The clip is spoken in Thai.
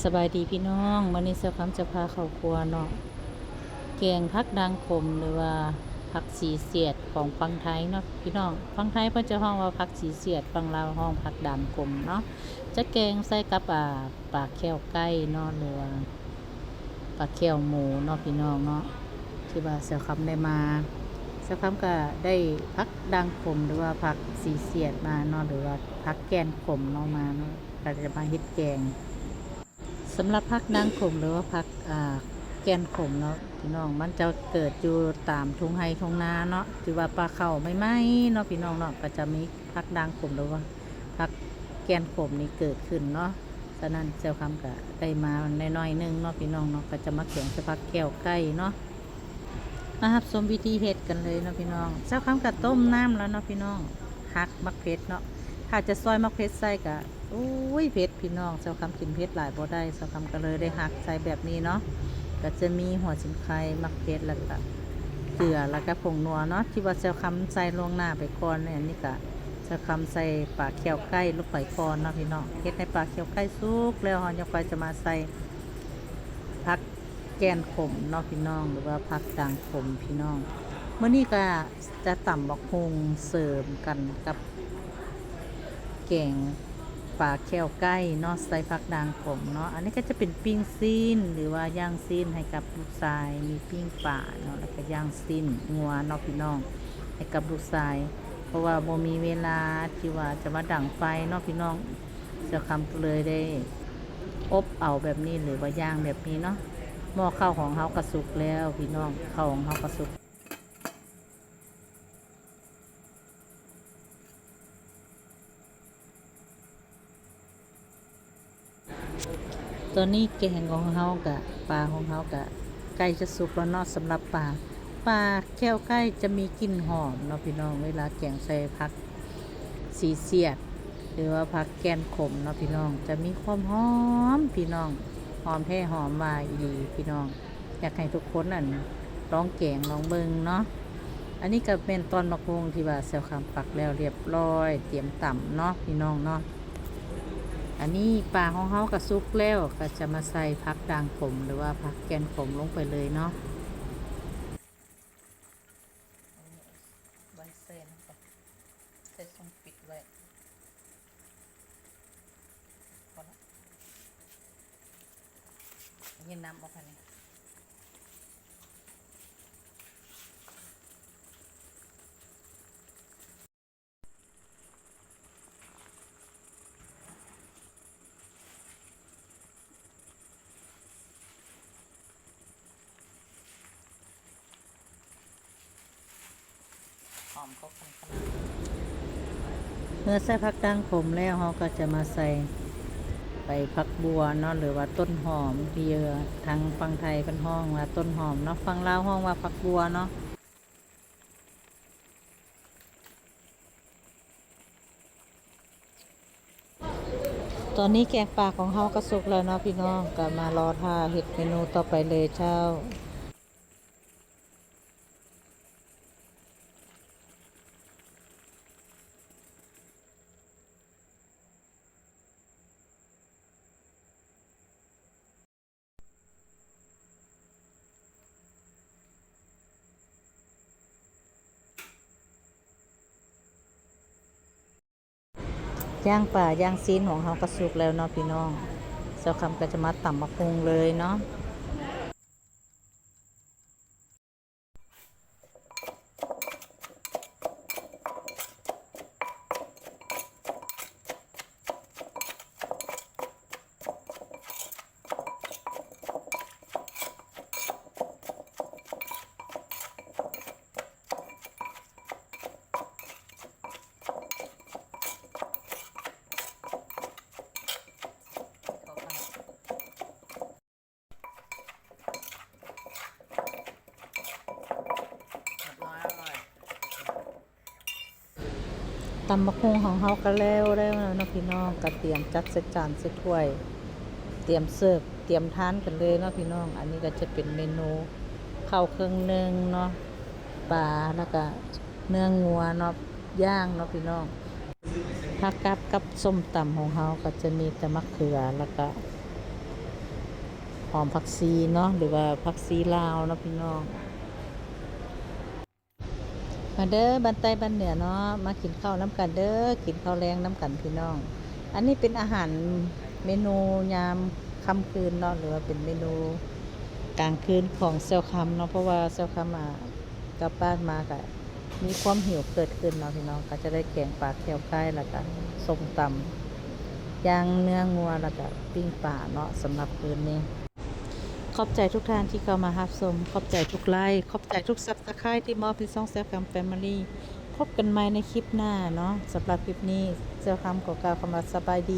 สบายดีพี่น้องวันนี้เสาคำจะพาเข้าครัวเนาะแกงพักดังขมหรือว่าผักสีเสียดของฟังไทยเนาะพี่น้องฟังไทยเพิ่นจะห้องว่าผักสีเสียดฟังลาวห้องผักดังขมเนาะจะแกงใส่กับอ่าปลาแก้วไก่เนาะหรือว่าปลาแก้วหมูเนาะพี่น้องเนาะที่ว่าเสาคำได้มาเสาคำก็ได้พักดังขมหรือว่าผักสีเสียดมาเนาะหรือว่าผักแกนขมเนาะมาเนาะก็จะมาเฮ็ดแกง สำหรับพักนางขมหรือว่าพักแกนขมเนาะพี่น้องมันจะเกิดอยู่ตามทุ่งไฮทุ่งนาเนาะที่ว่าปลาเข่าไม่ไหมเนาะพี่น้องเนาะก็จะมีพักดังขมหรือว่าพักแกนขมนี่เกิดขึ้นเนาะฉะนั้นเจ้าคำก็ได้มาในน้อยนึงเนาะพี่น้องเนาะก็จะมาเขียงสพักแก้วไก่เนาะมาครับชมวิธีเฮ็ดกันเลยเนาะพี่น้องเจ้าคำก็ต้มน้ำแล้วเนาะพี่น้องหักมักเพชรเนาะ ถ้าจะซอยมักเพชรใส่ก็อุ้ยเพชรพี่น้องเจ้าคำกินเพชรหลายบ่ได้เจ้าคำก็เลยได้หักใส่แบบนี้เนาะก็จะมีหัวชิมไข่มักเพชรแล้วก็เกลือแล้วก็ผงนัวเนาะที่ว่าเจ้าคำใส่ลวงหน้าไปก่อนเนี่ยนี่ก็เจ้าคำใส่ปลาเขียวไก่ลูกไข่ก่อนเนาะพี่น้องเฮ็ดในปลาเขียวไก่สุกแล้วเฮายังไปจะมาใส่ผักแกนขมเนาะพี่น้องหรือว่าผักด่างขมพี่น้องเมื่อนี้ก็จะต่ำบักฮงเสริมกันกับ แกงปลาแก้วไก่เนาะใส่ผักด่างขมเนาะอันนี้ก็จะเป็นปิ้งซีนหรือว่าย่างซีนให้กับลูกชายมีปิ้งป่าเนาะแล้วก็ย่างซีนงัวเนาะพี่น้อง ให้กับลูกชาย เพราะว่าบ่มีเวลาที่ว่าจะมาดั่งไฟเนาะพี่น้องจะคำเลยได้อบเอาแบบนี้หรือว่าย่างแบบนี้เนาะหม้อข้าวของเขากระสุกแล้วพี่น้องข้าวของเขากระสุก ตอนนี้แกงของเฮากะปลาของเฮากะใกล้จะสุกแล้วเนาะสำหรับปลาปลาแก้วใกล้จะมีกลิ่นหอมเนาะพี่น้องเวลาแกงใส่ผักสีเสียด หรือว่าผักแกนขมเนาะพี่น้องจะมีความหอมพี่น้องหอมแท้หอมวายอีพี่น้อง อยากให้ทุกคนนั่นลองแกงลองเบิงเนาะอันนี้ก็เป็นตอนมะกรูงที่ว่าเซลคำปักแล้วเรียบร้อย เตรียมต่ำเนาะพี่น้องเนาะ อันนี้ปลาของเขากระซุกแล้วก็จะมาใส่พักด่างขมหรือว่าพักแกนขมลงไปเลยเนาะใบเซนใส่ส้มปิดไว้พอละยินน้ำออกไปนี่ อมเขากันขนาดเมื่อใส่พักด่างขมแล้วเขาก็จะมาใส่ไปพักบัวเนาะหรือว่าต้นหอมที่เยอะทางฟังไทยเป็นห้องว่าต้นหอมเนาะฟังลาวห้องว่าพักบัวเนาะตอนนี้แกงปลาของเฮาก็สุกแล้วเนาะพี่น้องก็มารอท่าเห็ดเมนูต่อไปเลยเจ้า ย่างป่าย่างซีนของเขาก็สุกแล้วเนาะพี่น้องเจ้าคำก็จะมาต่ำมะพุงเลยเนาะ ตำมะพุงของเขาก็แล้วแล้วเนาะพี่น้องก็เตรียมจัดใส่จานใส่ถ้วย เตรียมเสิร์ฟเตรียมทานกันเลยเนาะพี่น้อง อันนี้ก็จะเป็นเมนูข้าวเครื่องนึ่งเนาะปลาแล้วก็เนื้องัวเนาะย่างเนาะพี่น้องผักกับกับส้มตำของเขาก็จะมีแต่มะเขือแล้วก็หอมผักซีเนาะหรือว่าผักซีลาวเนาะพี่น้อง มาเด้อบ้านใต้บ้านเหนือเนาะมากินข้าวน้ำกันเด้อกินข้าวแรงน้ำกันพี่น้อง อันนี้เป็นอาหารเมนูยามค่ำคืนเนาะหรือว่าเป็นเมนูกลางคืนของเซลคัมเนาะเพราะว่าเซลคัมมากลับบ้านมาก็มีความหิวเกิดขึ้นเนาะพี่น้องก็จะได้แกงปลาแก้วไก่แล้วก็ส้มตำย่างเนื้องัวแล้วก็ปิ้งปลาเนาะสำหรับคืนนี้ ขอบใจทุกท่านที่เข้ามาฮับชมขอบใจทุกไลค์ขอบใจทุกซับสไครต์ที่มอบที่ซ่องแซฟกัมแฟมิลี่พบกันใหม่ในคลิปหน้าเนาะสำหรับคลิปนี้เจ้าคำขอกล่าวคำว่าสบายดี